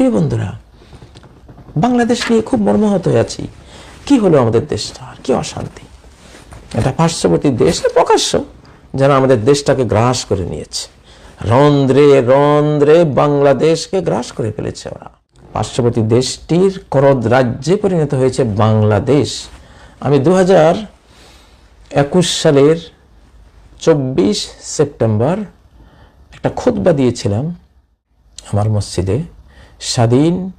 প্রিয় বন্ধুরা, বাংলাদেশ নিয়ে খুব মর্মাহত হয়ে আছি। কি হলো আমাদের দেশটা? আর কি অশান্তি? এটা পার্শ্ববর্তী দেশ প্রকাশ্য যেন আমাদের দেশটাকে গ্রাস করে নিয়েছে। রন্ধ্রে রন্ধ্রে বাংলাদেশকে গ্রাস করে ফেলেছে ওরা। পার্শ্ববর্তী দেশটির করদ রাজ্যে পরিণত হয়েছে বাংলাদেশ। আমি দু হাজার একুশ সালের চব্বিশ সেপ্টেম্বর একটা খুতবা দিয়েছিলাম আমার মসজিদে। স্বাধীন,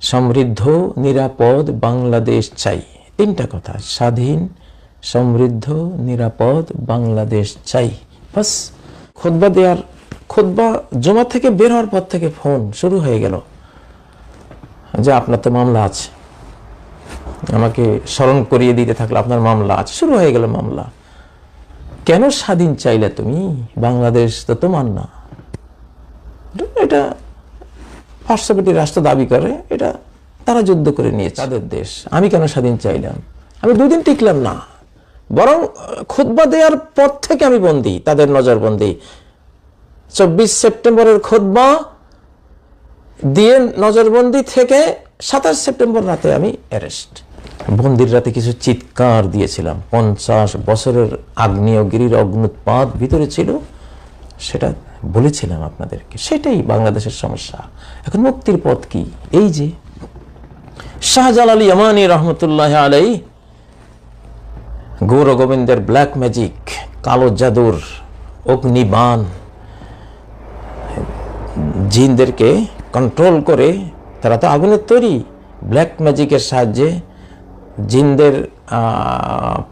সমৃদ্ধ, নিরাপদ বাংলাদেশ চাই। তিনটা কথা, স্বাধীন, সমৃদ্ধ, নিরাপদ বাংলাদেশ চাই। বাস খোদবা দেওয়ার খোদবা জমা থেকে বের হওয়ার পর থেকে ফোন শুরু হয়ে গেল। যে আপনার তো মামলা আছে। আমাকে স্মরণ করিয়ে দিতে থাকল আপনার মামলা আছে। শুরু হয়ে গেল মামলা। কেন স্বাধীন চাইলে তুমি? বাংলাদেশ তো তোমার না। এটা পার্শ্ববর্তী রাষ্ট্র দাবি করে, এটা তারা যুদ্ধ করে নিয়েছে, তাদের দেশ। আমি কেন স্বাধীন চাইলাম? আমি দুদিন টিকলাম না। বরং, খুতবা দেওয়ার পর থেকে আমি বন্দি, তাদের নজরবন্দি চব্বিশ সেপ্টেম্বরের খুতবা দিয়ে নজরবন্দি থেকে সাতাশ সেপ্টেম্বর রাতে আমি অ্যারেস্ট। বন্দির রাতে কিছু চিৎকার দিয়েছিলাম। পঞ্চাশ বছরের আগ্নেয়গিরির অগ্নুৎপাত ভিতরে ছিল, সেটা বলেছিলাম আপনাদেরকে, সেটাই বাংলাদেশের সমস্যা। এখন মুক্তির পথ কি? এই যে শাহজালাল ইয়ামানি রহমতুল্লাহ আলাই গৌর গোবিন্দের ব্ল্যাক ম্যাজিক, কালো জাদুর অগ্নিবান জিনদেরকে কন্ট্রোল করে তারা তো আগুনের তৈরি। ব্ল্যাক ম্যাজিকের সাহায্যে জিনদের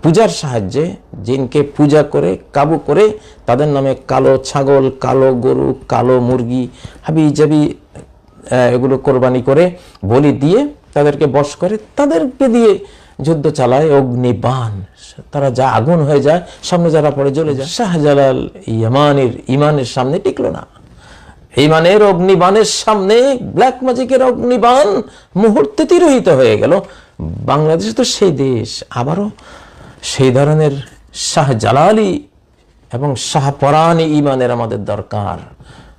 পূজার সাহায্যে জিনকে পূজা করে, কাবু করে তাদের নামে কালো ছাগল, কালো গরু, কালো মুরগি, হাবি জাবি এগুলো কোরবানি করে বলি দিয়ে তাদেরকে বশ করে, তাদেরকে দিয়ে যুদ্ধ চালায় অগ্নিবান তারা যা আগুন হয়ে যায়, সামনে যারা পড়ে জ্বলে যায়। শাহজালাল ইয়ামানের ইমানের সামনে টিকলো না। ইমানের অগ্নিবাণের সামনে ব্ল্যাক ম্যাজিকের অগ্নিবাণ মুহূর্তে তিরোহিত হয়ে গেল। বাংলাদেশ তো সেই দেশ, আবারও সেই ধরনের শাহজালালি এবং শাহ শাহপরানি ইমানের আমাদের দরকার।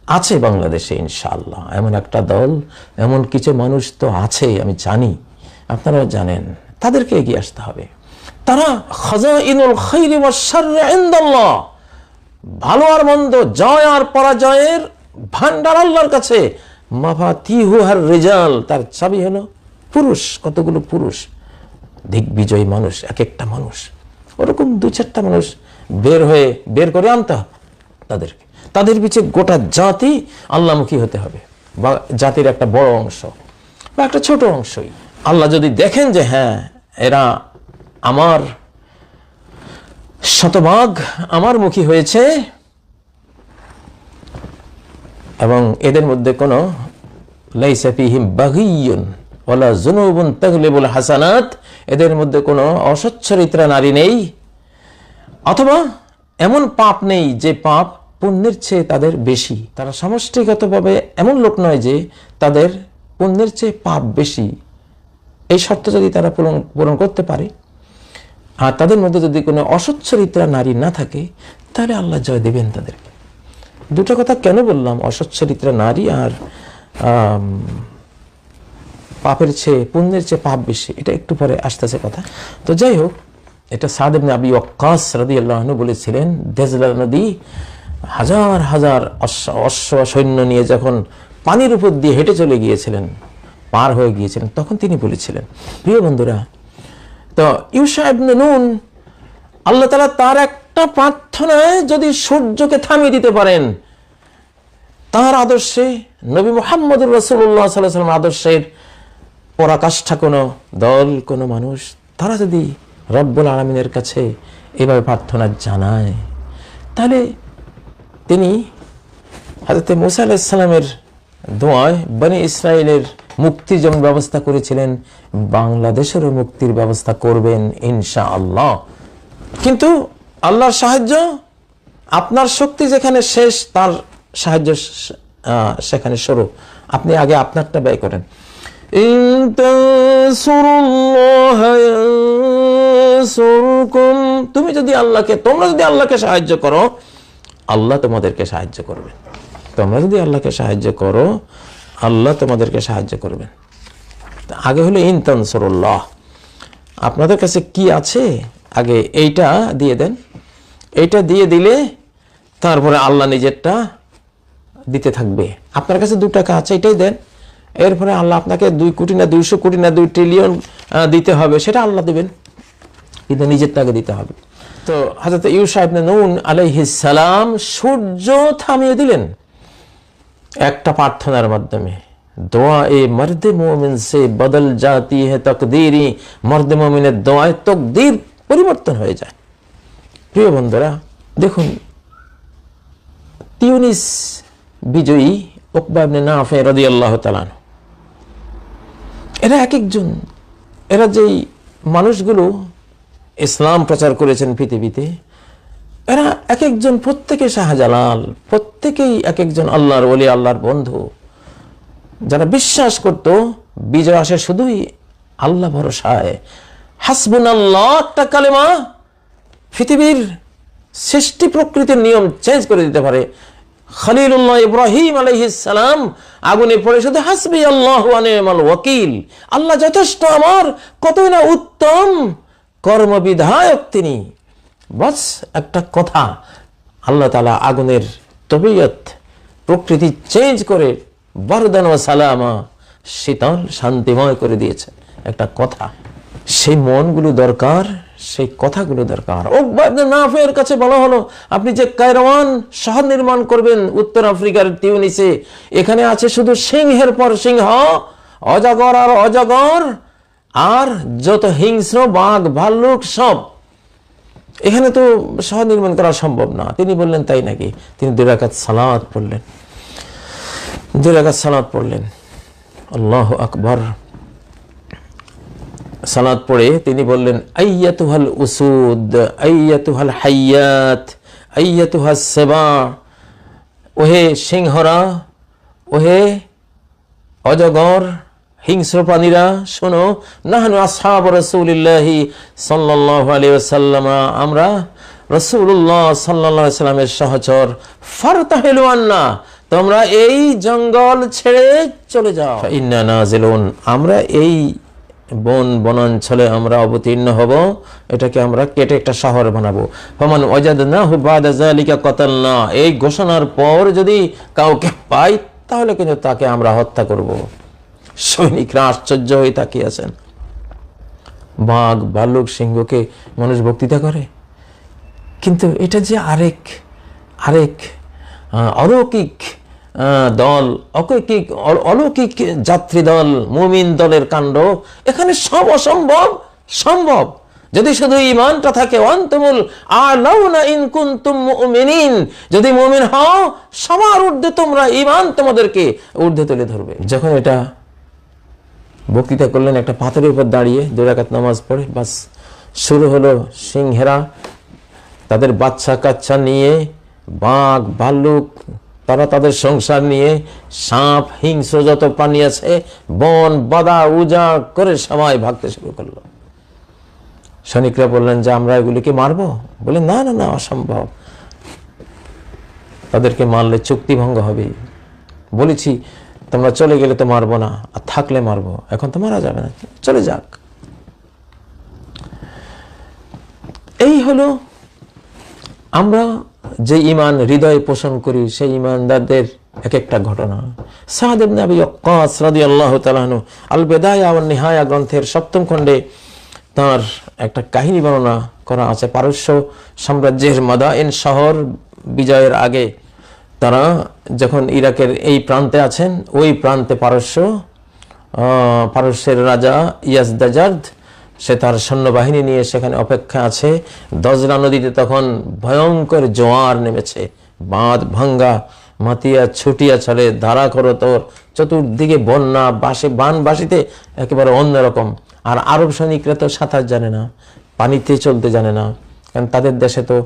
আছে বাংলাদেশে ইনশাআল্লাহ, এমন একটা দল, এমন কিছু মানুষ তো আছে, আমি জানি, আপনারাও জানেন, তাদেরকে এগিয়ে আসতে হবে। তারা খাজা ইনুল খৈরি ইন্দাল্লাহ, ভালো আর মন্দ, জয় আর পরাজয়ের ভান্ডার আল্লাহর কাছে। মাফা তিহুহার রেজাল, তার চাবি হলো পুরুষ, কতগুলো পুরুষ? দিগ্বিজয়ী মানুষ এক একটা মানুষ। ওরকম দু চারটা মানুষ বের হয়ে বের করে আনতে তাদেরকে। তাদের পিছে গোটা জাতি আল্লাহমুখী হতে হবে। বা জাতির একটা বড় অংশ বা একটা ছোট অংশই। আল্লাহ যদি দেখেন যে হ্যাঁ এরা আমার শতভাগ আমার মুখী হয়েছে এবং এদের মধ্যে কোনো লাইসাফিহিম বাগিয়ন। ওলা জুনুবুন তাগলিবুল হাসানাত, এদের মধ্যে কোনো অসচ্ছরিত্রা নারী নেই। অথবা এমন পাপ নেই যে পাপ পুণ্যের চেয়ে তাদের বেশি। তারা সমষ্টিগতভাবে এমন লোক নয় যে তাদের পুণ্যের চেয়ে পাপ বেশি। এই শর্ত যদি তারা পূরণ পূরণ করতে পারে, আর তাদের মধ্যে যদি কোনো অসচ্ছরিত্রা নারী না থাকে, তাহলে আল্লাহ জয় দেবেন তাদেরকে। দুটো কথা কেন বললাম অসচ্ছরিত্রা নারী আর পাপের চেয়ে, পুণ্যের চেয়ে পাপ বেশি। এটা একটু পরে আসতেছে কথা। তো যাই হোক এটা সাদেবনে আবি ওয়াক্কাস রাদি আল্লাহ বলেছিলেন দেজলা নদী হাজার হাজার অশ্ব অশ্ব সৈন্য নিয়ে যখন পানির উপর দিয়ে হেঁটে চলে গিয়েছিলেন, পার হয়ে গিয়েছিলেন, তখন তিনি বলেছিলেন, প্রিয় বন্ধুরা, তো ইউসা ইবনে নুন, আল্লাহ তালা তার একটা প্রার্থনায় যদি সূর্যকে থামিয়ে দিতে পারেন, তার আদর্শে নবী মোহাম্মদুর রসুল্লাহ সাল্লাহ সাল্লাম আদর্শের পরাকাষ্ঠা কোনো দল, কোনো মানুষ, তারা যদি রব্বুল আলমিনের কাছে এভাবে প্রার্থনা জানায়, তাহলে তিনি হাজরত মুসা আলাইসাল্লামের দোয়ায় বনি ইসরায়েলের মুক্তি যেমন ব্যবস্থা করেছিলেন, বাংলাদেশেরও মুক্তির ব্যবস্থা করবেন ইনশা আল্লাহ কিন্তু আল্লাহর সাহায্য, আপনার শক্তি যেখানে শেষ, তার সাহায্য সেখানে শুরু। আপনি আগে আপনারটা ব্যয় করেন। ইন তানসুরুল্লাহ ইয়ানসুরকুম। তুমি যদি আল্লাহকে, তোমরা যদি আল্লাহকে সাহায্য করো, আল্লাহ তোমাদেরকে সাহায্য করবে। তোমরা যদি আল্লাহকে সাহায্য করো, আল্লাহ তোমাদেরকে সাহায্য করবেন। আগে হলো ইনতানসরুল্লাহ। আপনাদের কাছে কি আছে? আগে এইটা দিয়ে দেন। এইটা দিয়ে দিলে তারপরে আল্লাহ নিজেরটা দিতে থাকবে। আপনার কাছে দু টাকা আছে, এটাই দেন। এরপরে আল্লাহ আপনাকে দুই কোটি না দুইশো কোটি না দুই ট্রিলিয়ন দিতে হবে। সেটা আল্লাহ দেবেন। কিন্তু নিজের তাকে দিতে হবে। তো হাজরত ইউসা ইবনে নুন সালাম সূর্য থামিয়ে দিলেন। একটা প্রার্থনার মাধ্যমে। দোয়া এ মর্দে মোমিন সে বদল জাতি হে তকদিরি। মর্দে মোমিনের দোয়ায় তকদির পরিবর্তন হয়ে যায়। প্রিয় বন্ধুরা, দেখুন, তিউনিস বিজয়ী উকবা ইবনে নাফে রাদিয়াল্লাহু তাআলা আনহু। এরা এক একজন। এরা যেই মানুষগুলো ইসলাম প্রচার করেছেন পৃথিবীতে, এরা এক একজন প্রত্যেকে শাহজালাল, প্রত্যেকেই এক একজন আল্লাহর ওলি, আল্লাহর বন্ধু। যারা বিশ্বাস করত, বিজয় আসে শুধুই আল্লাহ ভরসায়। হাসবুন আল্লাহ একটা কালেমা পৃথিবীর সৃষ্টি প্রকৃতির নিয়ম চেঞ্জ করে দিতে পারে। খলিলুল্লাহ ইব্রাহিম আলাইহিসালাম আগুনে পড়ে শুধু হাসবি আল্লাহ ওয়াকিল। আল্লাহ যথেষ্ট আমার, কতই না উত্তম কর্মবিধায়ক তিনি। বাস একটা কথা, আল্লাহ তালা আগুনের তবিয়ত, প্রকৃতি চেঞ্জ করে বরদান ও সালামা শীতল শান্তিময় করে দিয়েছে একটা কথা, সেই মনগুলো দরকার সেই কথাগুলো দরকার। নাফের কাছে বলা হলো, আপনি যে কায়রওয়ান শহর নির্মাণ করবেন উত্তর আফ্রিকার টিউনিসে, এখানে আছে শুধু সিংহের পর সিংহ, অজগর আর অজগর, আর যত হিংস্র, বাঘ, ভাল্লুক সব। এখানে তো শহর নির্মাণ করা সম্ভব না। তিনি বললেন, তাই নাকি? তিনি দুই রাকাত সালাত পড়লেন। দুই রাকাত সালাত পড়লেন। আল্লাহ আকবর। সালাত পড়ে তিনি বললেন, আইয়াতুহাল উসুদ, আইয়াতুহাল হাইয়াত, আইয়াতুহাস সেবা। ওহে সিংহরা, ওহে অজগর, হিংস্র প্রাণীরা, শোনো, নাহানু আসহাব রসুলিল্লাহি সাল্লাল্লাহু আলাইহি ওয়াসাল্লাম, আমরা রসুল্লাহ আলাইহি সাল্লামের সহচর। ফারতাহিলু আন্না, তোমরা এই জঙ্গল ছেড়ে চলে যাও। ইন্না নাজিলুন, আমরা এই বন বনাঞ্চলে আমরা অবতীর্ণ হব, এটাকে আমরা কেটে একটা শহর বানাবো। ফমান ওয়াজাদনাহু বাদা যালিকা কাতালনা, এই ঘোষণার পর যদি কাউকে পাই, তাহলে কিন্তু তাকে আমরা হত্যা করব। সৈনিকরা আশ্চর্য হয়ে তাকিয়ে আছেন। বাঘ, ভাল্লুক, সিংহকে মানুষ বক্তৃতা করে। কিন্তু এটা যে আরেক আরেক অলৌকিক দল অলৌকিক অল- অলৌকিক যাত্রী দল, মুমিন দলের কাণ্ড, এখানে সব অসম্ভব, সম্ভব। যদি শুধু ইমানটা থাকে, অন্তমুল, আলাউনা ইন কুনতুম মুমিনিন। যদি মুমিন হও, সবার ঊর্ধ্বে তোমরা ইমান তোমাদেরকে ঊর্ধ্বে তুলে ধরবে। যখন এটা বক্তৃতা করলেন, একটা পাথরের উপর দাঁড়িয়ে দুরাকাত নামাজ পড়ে, বাস শুরু হলো সিংহেরা, তাদের বাচ্চা কাচ্চা নিয়ে বাঘ, ভাল্লুক তারা তাদের সংসার নিয়ে সাপ, হিংস্র যত প্রাণী আছে, বন, বাদা, উজা করে সবাই ভাগতে শুরু করল। সৈনিকরা বললেন, যে আমরা এগুলিকে মারবো? বলে না না না, অসম্ভব। তাদেরকে মারলে চুক্তি ভঙ্গ হবে। বলেছি, তোমরা চলে গেলে তো মারবো না, আর থাকলে মারবো। এখন তো মারা যাবে না। চলে যাক। এই হলো আমরা যে ইমান হৃদয়ে পোষণ করি, সেই ইমানদারদের এক একটা ঘটনা আবি ওয়াক্কাস রাদিয়াল্লাহু তাআলা আনহু আল বিদায়া নিহায়া গ্রন্থের সপ্তম খণ্ডে তার একটা কাহিনী বর্ণনা করা আছে। পারস্য সাম্রাজ্যের মাদাইন শহর বিজয়ের আগে তারা যখন ইরাকের এই প্রান্তে আছেন, ওই প্রান্তে পারস্য পারস্যের রাজা ইয়াজদাজার্দ সে তার সৈন্যবাহিনী নিয়ে সেখানে অপেক্ষা আছে। দজরা নদীতে তখন ভয়ঙ্কর জোয়ার নেমেছে। বাঁধ ভাঙ্গা, মাতিয়া ছুটিয়া চলে ধারা করো তোর চতুর্দিকে বন্যা, বাসে বান বাসিতে একেবারে অন্যরকম। আর আরব সৈনিকরা তো সাঁতার জানে না, পানিতে চলতে জানে না। কারণ তাদের দেশে তো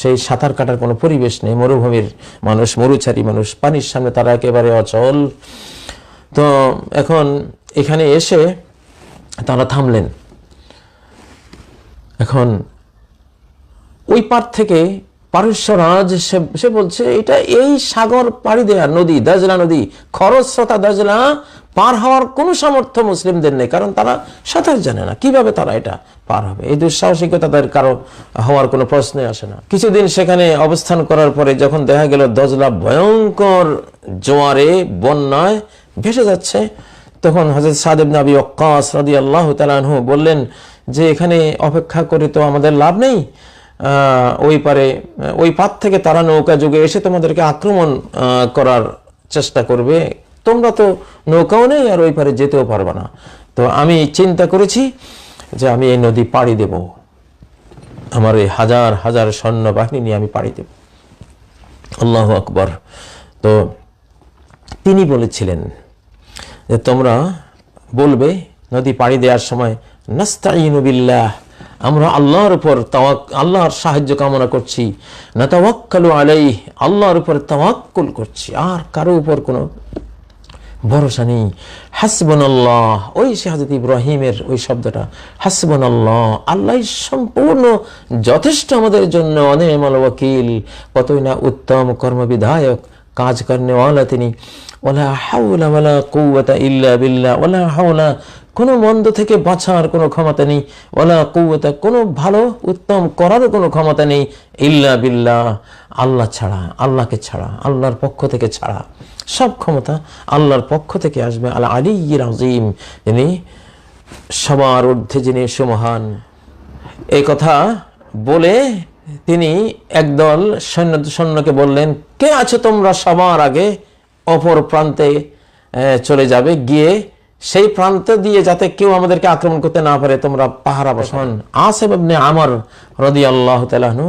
সেই সাঁতার কাটার কোনো পরিবেশ নেই। মরুভূমির মানুষ, মরুচারী মানুষ, পানির সামনে তারা একেবারে অচল। তো এখন এখানে এসে তারা থামলেন। এখন ওই পার থেকে পারস্যরাজ সে সে বলছে, এটা এই সাগর পাড়ি দেয়া নদী দাজলা নদী, খরস্রোতা দাজলা পার হওয়ার কোনো সামর্থ্য মুসলিমদের নেই, কারণ তারা সাঁতার জানে না। কীভাবে তারা এটা পার হবে? এই দুঃসাহসিকতা তাদের কারও হওয়ার কোনো প্রশ্নই আসে না। কিছুদিন সেখানে অবস্থান করার পরে যখন দেখা গেল দজলা ভয়ঙ্কর জোয়ারে, বন্যায় ভেসে যাচ্ছে, তখন হজরত সাদেব নাবি অক্কাস রাদি আল্লাহ তালানহু বললেন যে এখানে অপেক্ষা করে তো আমাদের লাভ নেই ওই পারে, ওই পার থেকে তারা নৌকা যুগে এসে তোমাদেরকে আক্রমণ করার চেষ্টা করবে। তোমরা তো নৌকাও নেই আর ওই পারে যেতেও পারবে না। তো আমি চিন্তা করেছি যে আমি এই নদী পাড়ি দেব। আমার এই হাজার হাজার সৈন্য বাহিনী নিয়ে আমি পাড়ি দেব। আল্লাহ আকবর। তো তিনি বলেছিলেন যে তোমরা বলবে, নদী পাড়ি দেওয়ার সময় নাস্তাইনু বিল্লাহ। আমরা আল্লাহর উপর তাওয়াক, আল্লাহর সাহায্য কামনা করছি। না তাওয়াক্কালু আলাই আল্লাহর উপর তাওয়াক্কুল করছি। আর কারও উপর কোনো ভরসা নেই। হাসবন আল্লাহ ওই শাহাদত ইব্রাহিমের ওই শব্দটা হাসবন আল্লাহ আল্লাহ সম্পূর্ণ যথেষ্ট আমাদের জন্য অনেমাল ওয়াকিল কতই না উত্তম কর্মবিধায়ক। কাজ করেওয়ালা তিনি। ওলা হাউলা ওয়ালা কুওয়াতা ইল্লা বিল্লাহ, ওলা হাওলা কোনো মন্দ থেকে বাঁচার কোনো ক্ষমতা নেই। ওলা কুওয়াতা কোনো ভালো উত্তম করারও কোনো ক্ষমতা নেই ইল্লা বিল্লাহ। আল্লাহ ছাড়া, আল্লাহকে ছাড়া, আল্লাহর পক্ষ থেকে ছাড়া সব ক্ষমতা আল্লাহর পক্ষ থেকে আসবে। আল্লাহ আলী আজিম যিনি সবার ঊর্ধ্বে, যিনি সুমহান। এই কথা বলে তিনি একদল সৈন্য সৈন্যকে বললেন, কে আছো তোমরা সবার আগে অপর প্রান্তে চলে যাবে? গিয়ে সেই প্রান্ত দিয়ে যাতে কেউ আমাদেরকে আক্রমণ করতে না পারে, তোমরা পাহারা বসান। আসেব আমার রদি আল্লাহ তালাহনু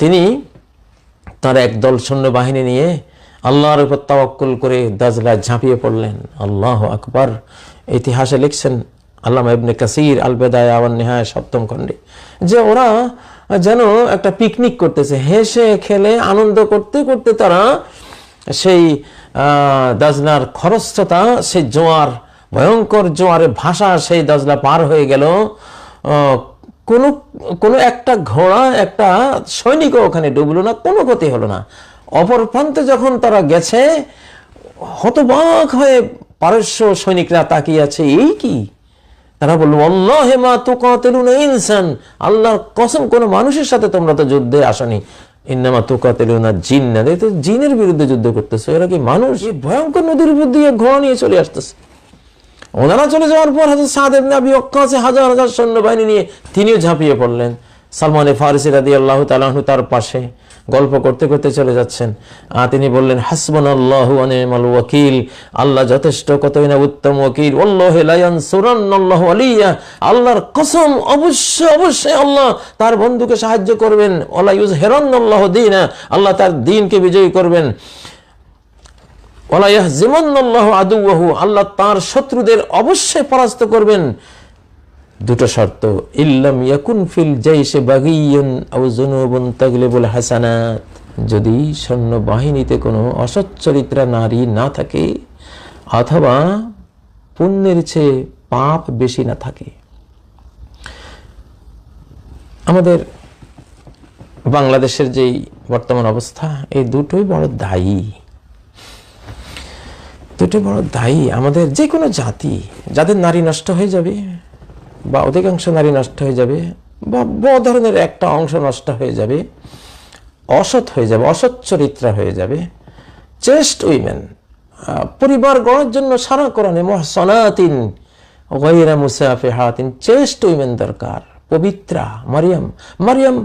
তিনি তার একদল সৈন্যবাহিনী নিয়ে আল্লাহর উপর তাওয়াক্কুল করে দাজলা ঝাঁপিয়ে পড়লেন। আল্লাহ আকবার। ইতিহাসে লিখছেন আল্লামা ইবনে কাসির আল বেদায় আওয়ান নেহায় সপ্তম খণ্ডে। যে ওরা যেন একটা পিকনিক করতেছে, হেসে, খেলে, আনন্দ করতে করতে তারা সেই দাজনার খরস্রোতা, সেই জোয়ার, ভয়ঙ্কর জোয়ারে ভাষা সেই দাজলা পার হয়ে গেল। কোনো কোনো একটা ঘোড়া, একটা সৈনিকও ওখানে ডুবলো না, কোনো ক্ষতি হলো না। অপর প্রান্তে যখন তারা গেছে, হতবাক হয়ে পারস্য সৈনিকরা তাকিয়ে আছে, এই কি? তারা বলল, আল্লাহ হেমা তো কাতেলুনা ইনসান। আল্লাহর কসম, কোনো মানুষের সাথে তোমরা তো যুদ্ধে আসনি। ইন্নামা তো কাতেলুনা জিন না তো জিনের বিরুদ্ধে যুদ্ধ করতেছে। এরা কি মানুষ? এই ভয়ঙ্কর নদীর উপর দিয়ে ঘোড়া নিয়ে চলে আসতেছে। ওনারা চলে যাওয়ার পর হাজার সাদেব নাবি অক্কাশে হাজার হাজার সৈন্যবাহিনী নিয়ে তিনিও ঝাঁপিয়ে পড়লেন। সালমানে ফারিসি রাদি আল্লাহ তালাহু তার পাশে। গল্প করতে করতে চলে যাচ্ছেন। তিনি বললেন হাসবন আল্লাহ ওয়াকিল। আল্লাহ যথেষ্ট, কতই না উত্তম ওকিল আল্লাহ আলিয়া। আল্লাহর কসম, অবশ্যই অবশ্যই আল্লাহ তার বন্ধুকে সাহায্য করবেন। আল্লাহ ইউজ হেরন আল্লাহ দিন। আল্লাহ তার দিনকে বিজয়ী করবেন। আল্লাহ তার শত্রুদের অবশ্যই পরাস্ত করবেন। দুটো শর্ত। ইল্লাম ইয়াকুন ফিল জাইশে বাগিয়ুন আও জুনুবুন তাগলিবুল হাসানাত। যদি সৈন্য বাহিনীতে কোনো অসচ্চরিত্রা নারী না থাকে, অথবা পুণ্যের চেয়ে পাপ বেশি না থাকে। আমাদের বাংলাদেশের যেই বর্তমান অবস্থা, এই দুটোই বড় দায়ী। দুটোই বড় দায়ী। আমাদের যে কোনো জাতি, যাদের নারী নষ্ট হয়ে যাবে বা অধিকাংশ নারী নষ্ট হয়ে যাবে বা বড় ধরনের একটা অংশ নষ্ট হয়ে যাবে, অসৎ হয়ে যাবে, অসৎ চরিত্রা হয়ে যাবে। চেস্ট উইমেন পরিবার গড়ার জন্য সারা কোরআনে মহসনাতিন গৈরা মুসাফে হাতিন চেস্ট উইমেন দরকার, পবিত্রা মারিয়াম। মারিয়াম,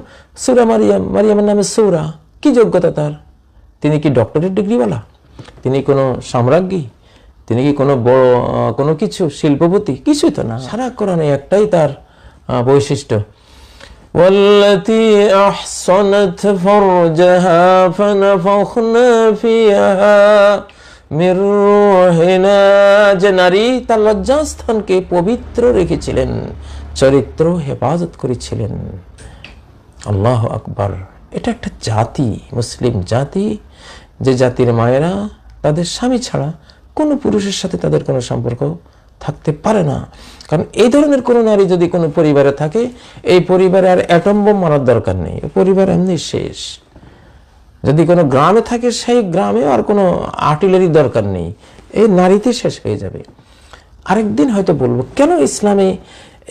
সুরা মারিয়াম, মারিয়ামের নামে সৌরা, কি যোগ্যতা তার? তিনি কি ডক্টরেট ডিগ্রিওয়ালা তিনি কোনো সাম্রাজ্ঞী? তিনি কি কোনো বড় আহ, কোনো কিছু শিল্পপতি কিছুই তো না সারা কোরআনে একটাই তার আহ, বৈশিষ্ট্য والتي أحصنت فرجها فنفخنا فيها من روحنا যে নারী তার লজ্জাস্থানকে পবিত্র রেখেছিলেন চরিত্র হেফাজত করেছিলেন আল্লাহ আকবার এটা একটা জাতি মুসলিম জাতি যে জাতির মায়েরা তাদের স্বামী ছাড়া কোনো পুরুষের সাথে তাদের কোনো সম্পর্ক থাকতে পারে না। কারণ এই ধরনের কোনো নারী যদি কোনো পরিবারে থাকে, এই পরিবারে আর অ্যাটম বোম মারার দরকার নেই। পরিবার এমনি শেষ। যদি কোনো গ্রামে থাকে, সেই গ্রামে আর কোনো আর্টিলারি দরকার নেই। এই নারীতে শেষ হয়ে যাবে। আরেকদিন হয়তো বলব, কেন ইসলামে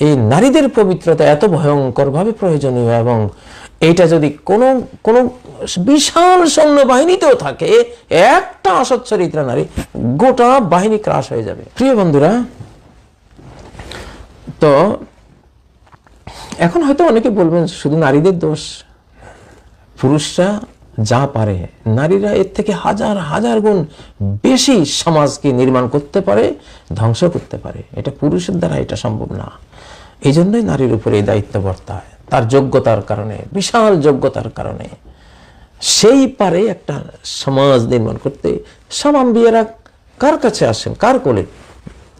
এই নারীদের পবিত্রতা এত ভয়ঙ্করভাবে প্রয়োজনীয় এবং এইটা যদি কোনো কোনো বিশাল সৈন্যবাহিনীতেও থাকে, একটা অসচ্চরিত্রা নারী, গোটা বাহিনী ক্রাশ হয়ে যাবে। প্রিয় বন্ধুরা, তো এখন হয়তো অনেকে বলবেন, শুধু নারীদের দোষ, পুরুষরা যা পারে, নারীরা এর থেকে হাজার হাজার গুণ বেশি সমাজকে নির্মাণ করতে পারে, ধ্বংস করতে পারে। এটা পুরুষের দ্বারা এটা সম্ভব না। এই জন্যই নারীর উপরে এই দায়িত্ব বর্তায়। তার যোগ্যতার কারণে, বিশাল যোগ্যতার কারণে। সেই পারে একটা সমাজ নির্মাণ করতে সব আম্বিয়ারা কার কাছে আসেন? কার কোলে?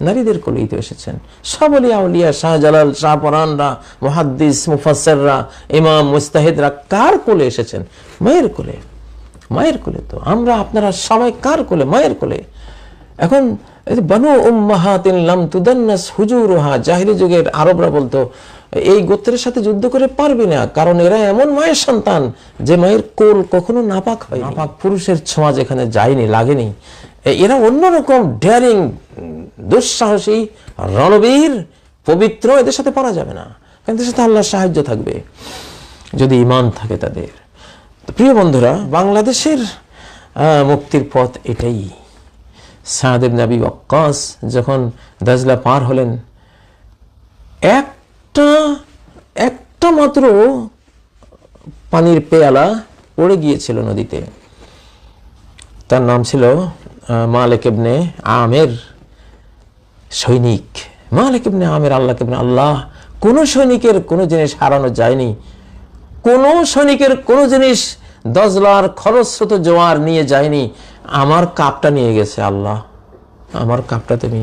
নারীদের কোলেই তো এসেছেন। সবলি আউলিয়া শাহজালাল, শাহপরানরা, মুহাদ্দিস, মুফাসসররা, ইমাম, মুস্তাহিদরা কার কোলে এসেছেন? মায়ের কোলে। মায়ের কোলে তো। আমরা, আপনারা সবাই কার কোলে? মায়ের কোলে। এখন বানু উম্মাহাতিন লাম তুদান্নাস হুজুরুহা, জাহিলি যুগের আরবরা বলতো এই গোত্রের সাথে যুদ্ধ করে পারবি না, কারণ এরা এমন মায়ের সন্তান যে মায়ের কোল কখনো নাপাক হয় নাপাক পুরুষের ছোঁয়া যেখানে যায়নি, লাগেনি। এরা অন্যরকম ডেয়ারিং দুঃসাহসী, রণবীর, পবিত্র, এদের সাথে পারা যাবে না। এদের সাথে আল্লাহর সাহায্য থাকবে, যদি ইমান থাকে তাদের। প্রিয় বন্ধুরা, বাংলাদেশের মুক্তির পথ এটাই। সাহাদেব নবী ওয়াক্কাস যখন দাজলা পার হলেন একটা একটা মাত্র পানির পেয়ালা পড়ে গিয়েছিল নদীতে। তার নাম ছিল মালিক ইবনে আমের সৈনিক। মালিক ইবনে আমের আল্লাহ ইবনে আল্লাহ, কোন সৈনিকের কোনো জিনিস হারানো যায়নি। কোন সৈনিকের কোনো জিনিস দজলার খরস্রোত জোয়ার নিয়ে যায়নি। আমার কাপটা নিয়ে গেছে আল্লাহ। আমার কাপটা তুমি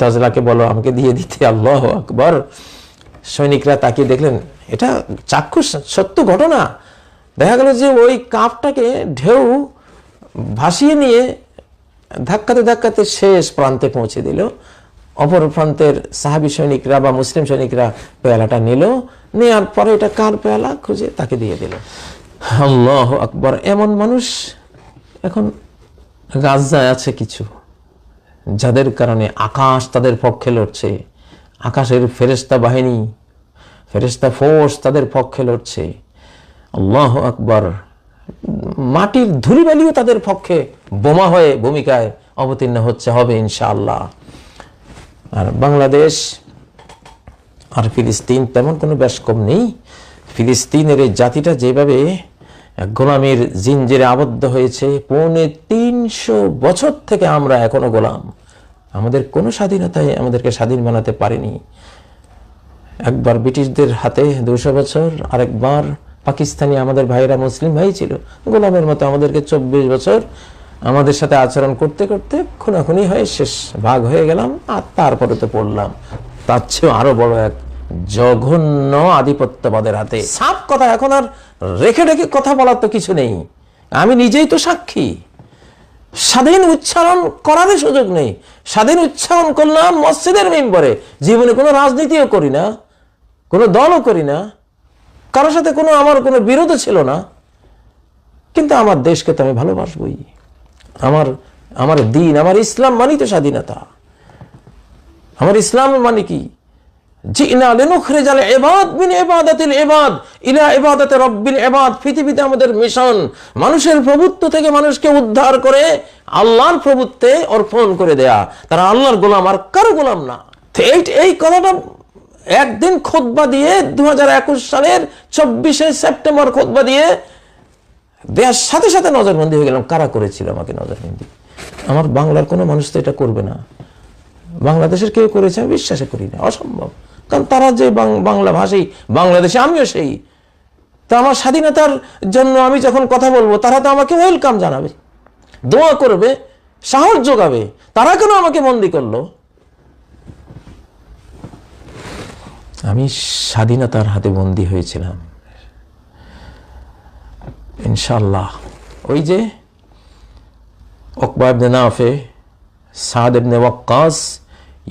দজলাকে বলো, আমাকে দিয়ে দিতে। আল্লাহ আকবর। সৈনিকরা তাকিয়ে দেখলেন, এটা চাক্ষুষ, সত্য ঘটনা। দেখা গেল যে ওই কাপটাকে ঢেউ ভাসিয়ে নিয়ে ধাক্কাতে ধাক্কাতে শেষ প্রান্তে পৌঁছে দিল। অপর প্রান্তের সাহাবি সৈনিকরা বা মুসলিম সৈনিকরা পেয়ালাটা নিল নেওয়ার পরে এটা কার পেয়ালা খুঁজে তাকে দিয়ে দিল। আল্লাহ আকবর, এমন মানুষ এখন গাজায় আছে কিছু, যাদের কারণে আকাশ তাদের পক্ষে লড়ছে। আকাশের ফেরেস্তা বাহিনী ফেরেস্তা ফোর্স তাদের পক্ষে লড়ছে। আল্লাহ আকবর। মাটির ধুলিবালিও তাদের পক্ষে বোমা হয়ে ভূমিকায় অবতীর্ণ হচ্ছে, হবে ইনশাআল্লাহ। আর বাংলাদেশ আর ফিলিস্তিন তেমন কোনো ব্যাস কম নেই। ফিলিস্তিনের এই জাতিটা যেভাবে গোলামের জিঞ্জিরে আবদ্ধ হয়েছে, পৌনে তিনশো বছর থেকে আমরা এখনও গোলাম। আমাদের কোনো স্বাধীনতায় আমাদেরকে স্বাধীন বানাতে পারেনি। একবার ব্রিটিশদের হাতে দুশো বছর, আরেকবার পাকিস্তানি আমাদের ভাইরা মুসলিম ভাই ছিল, গোলামের মতো আমাদেরকে চব্বিশ বছর আমাদের সাথে আচরণ করতে করতে খুনাখুনি হয়ে শেষ ভাগ হয়ে গেলাম, আর তারপরে তো পড়লাম। তার চেয়েও আরও বড় এক জঘন্য আধিপত্যবাদের হাতে। সাপ কথা এখন আর রেখে রেখে কথা বলার তো কিছু নেই। আমি নিজেই তো সাক্ষী। স্বাধীন উচ্চারণ করারই সুযোগ নেই। স্বাধীন উচ্চারণ করলাম মসজিদের মেম্বরে। জীবনে কোনো রাজনীতিও করি না, কোনো দলও করি না। কারোর সাথে কোনো আমার কোনো বিরোধ ছিল না। কিন্তু আমার দেশকে তো আমি ভালোবাসবই। আমার আমার দিন, আমার ইসলাম মানেই তো স্বাধীনতা। আমার ইসলাম মানে কি? মানুষের প্রভুত্ব থেকে মানুষকে উদ্ধার করে আল্লাহর প্রভুত্বে অর্পণ করে দেয়া। তারা আল্লাহর গোলাম, আর কারও গোলাম না। এই কথাটা একদিন খোদবা দিয়ে দু হাজার একুশ সালের চব্বিশে সেপ্টেম্বর খোদবা দিয়ে দেওয়ার সাথে সাথে নজরবন্দি হয়ে গেলাম। কারা করেছিল আমাকে নজরবন্দি? আমার বাংলার কোনো মানুষ তো এটা করবে না। বাংলাদেশের কেউ করেছে আমি বিশ্বাসে করি না, অসম্ভব। কারণ তারা যে বাংলা ভাষী বাংলাদেশে আমিও সেই। তা আমার স্বাধীনতার জন্য আমি যখন কথা বলব, তারা তো আমাকে ওয়েলকাম জানাবে, দোয়া করবে, সাহস যোগাবে। তারা কেন আমাকে বন্দি করল? আমি স্বাধীনতার হাতে বন্দি হয়েছিলাম। ইনশাল্লাহ ওই যে ওকবা ইবনে নাফে, সাদ ইবনে ওয়াক্কাস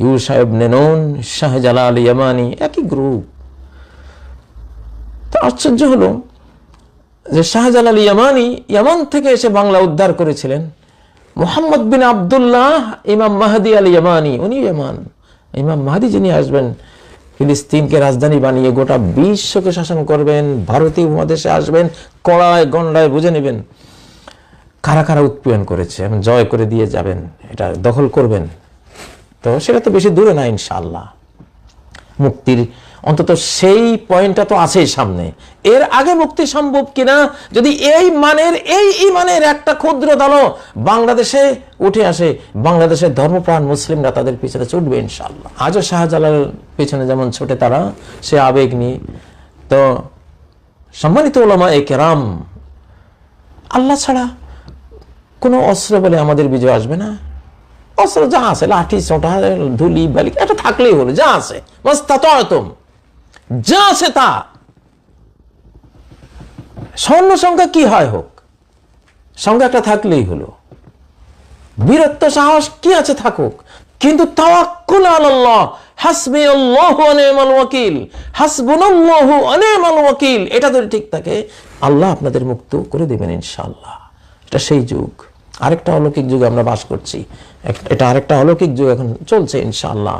ইউ সাহেব নেনুন শাহজালাল ইয়ামানি, একই গ্রুপ তো আশ্চর্য হলো যে শাহজালাল ইয়ামানি ইয়ামান থেকে এসে বাংলা উদ্ধার করেছিলেন। মোহাম্মদ বিন আবদুল্লাহ ইমাম মাহাদি আল ইয়ামানি উনি ইয়ামান। ইমাম মাহাদি যিনি আসবেন, ফিলিস্তিনকে রাজধানী বানিয়ে গোটা বিশ্বকে শাসন করবেন, ভারতীয় উপমহাদেশে আসবেন, কড়ায় গন্ডায় বুঝে নেবেন। কারা কারা উৎপীড়ন করেছে? এবং জয় করে দিয়ে যাবেন, এটা দখল করবেন। তো সেটা তো বেশি দূরে না ইনশাল্লাহ মুক্তির অন্তত সেই পয়েন্টটা তো আছেই সামনে। এর আগে মুক্তি সম্ভব কিনা, যদি এই মানের, এই ইমানের একটা ক্ষুদ্র দলও বাংলাদেশে উঠে আসে, বাংলাদেশের ধর্মপ্রাণ মুসলিমরা তাদের পিছনে ছুটবে ইনশাল্লাহ আজও শাহজালাল পিছনে যেমন ছুটে তারা, সে আবেগ নিয়ে। তো সম্মানিত ওলামা এ কেরাম, আল্লাহ ছাড়া কোনো অস্ত্র বলে আমাদের বিজয় আসবে না। অস্ত্র যা আছে, লাঠি, ছোটা, ধুলি, বালি, এটা থাকলেই হলো, যা আছে। মাস্তাতম যা আছে তা। স্বর্ণ সংখ্যা কি হয় হোক, সংখ্যা একটা থাকলেই হলো। বীরত্ব, সাহস কি আছে থাকুক, কিন্তু এটা যদি ঠিক থাকে, আল্লাহ আপনাদের মুক্ত করে দেবেন ইনশাআল্লাহ। এটা সেই যুগ। আরেকটা অলৌকিক যুগে আমরা বাস করছি। এটা আরেকটা অলৌকিক যুগ এখন চলছে, ইনশাআল্লাহ।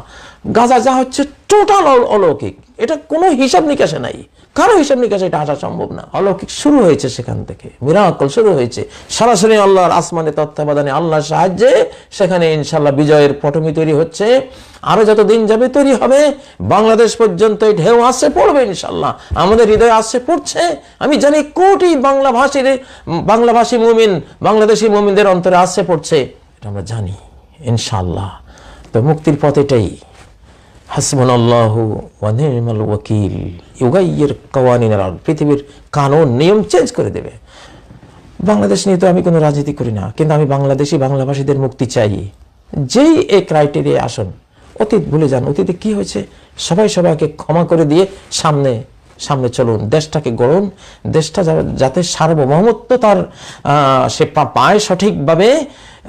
গাজা যা হচ্ছে টোটাল অলৌকিক। এটা কোনো হিসাব নিকাশে নাই। কারও হিসাব নিকাশে এটা আসা সম্ভব না। অলৌকিক শুরু হয়েছে সেখান থেকে। মিরাকল শুরু হয়েছে। সরাসরি আল্লাহর আসমানে তত্ত্বাবধানে আল্লাহর সাহায্যে সেখানে ইনশাল্লাহ বিজয়ের পটমি তৈরি হচ্ছে। আরও যত দিন যাবে তৈরি হবে। বাংলাদেশ পর্যন্ত এই ঢেউ আসছে, পড়বে ইনশাল্লাহ আমাদের হৃদয়ে আসছে, পড়ছে। আমি জানি কোটি বাংলা ভাষীর বাংলাভাষী মুমিন, বাংলাদেশি মুমিনদের অন্তরে আসছে, পড়ছে। এটা আমরা জানি ইনশাল্লাহ তো মুক্তির পথ এটাই। হাসবন আল্লাহ ওয়ানিমাল ওয়াকিল। ইউগাইয়ের কওয়ানিনের আল পৃথিবীর কানুন, নিয়ম চেঞ্জ করে দেবে। বাংলাদেশ নিয়ে তো আমি কোনো রাজনীতি করি না, কিন্তু আমি বাংলাদেশি বাংলাভাষীদের মুক্তি চাই। যেই এই ক্রাইটেরিয়া আসুন, অতীত ভুলে যান, অতীতে কি হয়েছে? সবাই সবাইকে ক্ষমা করে দিয়ে সামনে সামনে চলুন। দেশটাকে গড়ুন, দেশটা যাতে সার্বভৌমত্ব তার সে পায় সঠিকভাবে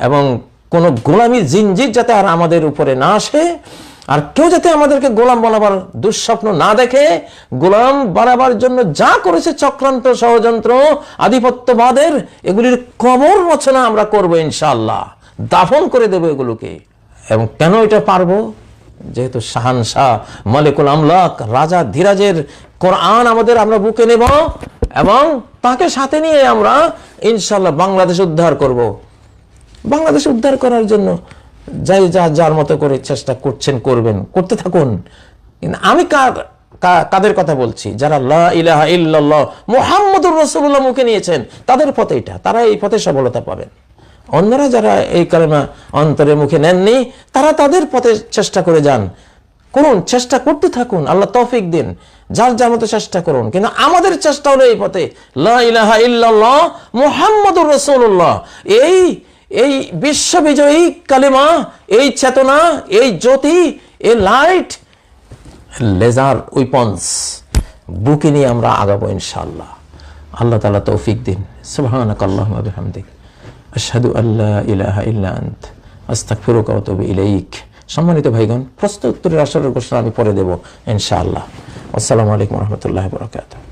এবং কোনো গোলামির জিনজির যাতে আর আমাদের উপরে না আসে আর কেউ যাতে আমাদেরকে গোলাম বানাবার দুঃস্বপ্ন না দেখে, গোলাম বানাবার জন্য যা করেছে চক্রান্ত ষড়যন্ত্র, আধিপত্যবাদের, এগুলির কবর রচনা আমরা করব ইনশাল্লাহ দাফন করে দেব এগুলোকে। এবং কেন এটা পারব? যেহেতু শাহান শাহ, মালিকুল আমলাক, রাজা ধীরাজের কোরআন আমাদের আমরা বুকে নেব এবং তাকে সাথে নিয়ে আমরা ইনশাল্লাহ বাংলাদেশ উদ্ধার করব। বাংলাদেশ উদ্ধার করার জন্য যাই যা, যার মতো করে চেষ্টা করছেন, করবেন। করতে থাকুন। কিন্তু আমি কার কাদের কথা বলছি? যারা ইলাহা মুহাম্মদুর রাসূলুল্লাহ মুখে নিয়েছেন, তাদের পথে এটা। তারা এই পথে সফলতা পাবেন। অন্যরা যারা এই কালেমা অন্তরে মুখে নেননি, তারা তাদের পথে চেষ্টা করে যান। করুন, চেষ্টা করতে থাকুন। আল্লাহ তৌফিক দিন। যার যার মতো চেষ্টা করুন। কিন্তু আমাদের চেষ্টা হলো এই পথে। লা ইলাহা ইল্লাল্লাহ, মুহাম্মদুর রাসূলুল্লাহ। এই এই বিশ্ববিজয়ী কালিমা, এই চেতনা, এই জ্যোতি, এ লাইট, লেজার উইপন্স। বুকে নিয়ে আমরা আগাবো ইনশাআল্লাহ। আল্লাহ তাআলা তৌফিক দিন। সুবহানাক আল্লাহুম্মা বিহামদিক। আশহাদু আল্লা ইলাহা ইল্লা আন্ত। আস্তাগফিরুকা ওয়া আতুবু ইলাইক। সম্মানিত ভাইগণ, প্রশ্ন উত্তরের আসরের ঘোষণা আমি পরে দেব ইনশাআল্লাহ। আসসালামু আলাইকুম রহমতুল্লাহ বরকাতুহ।